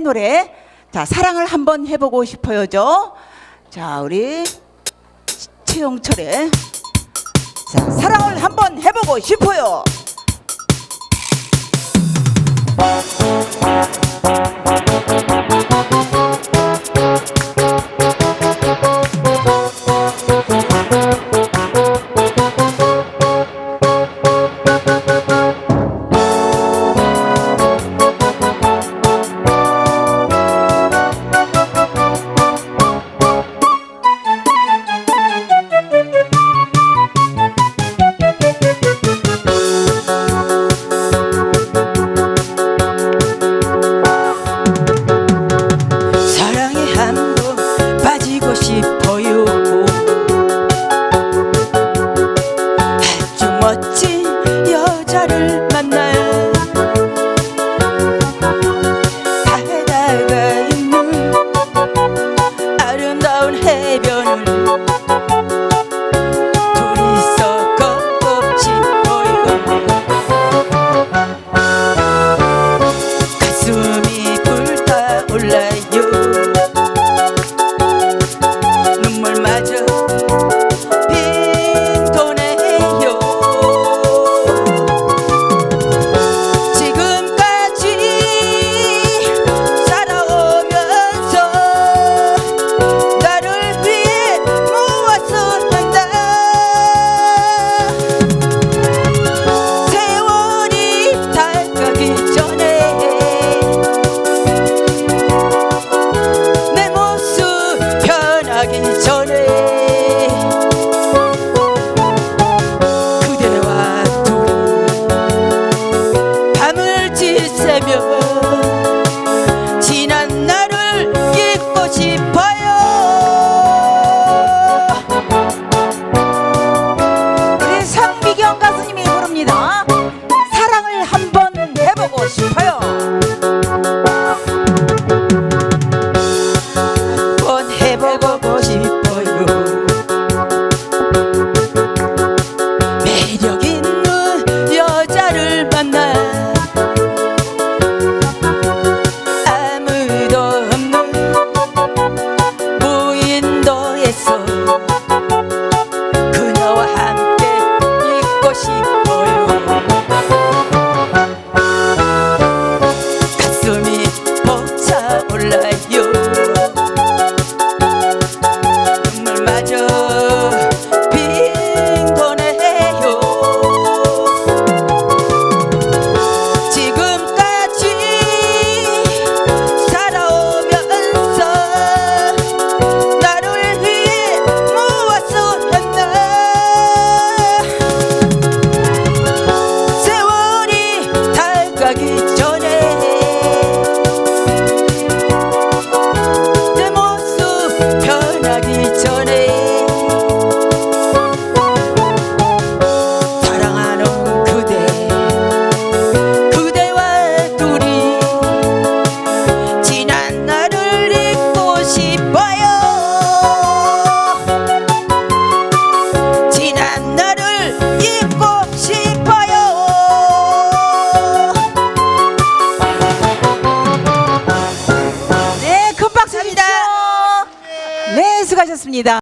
노래 자 사랑을 한번 해보고 싶어요죠. 자 우리 최영철의 자 사랑을 한번 해보고 싶어요. тебе.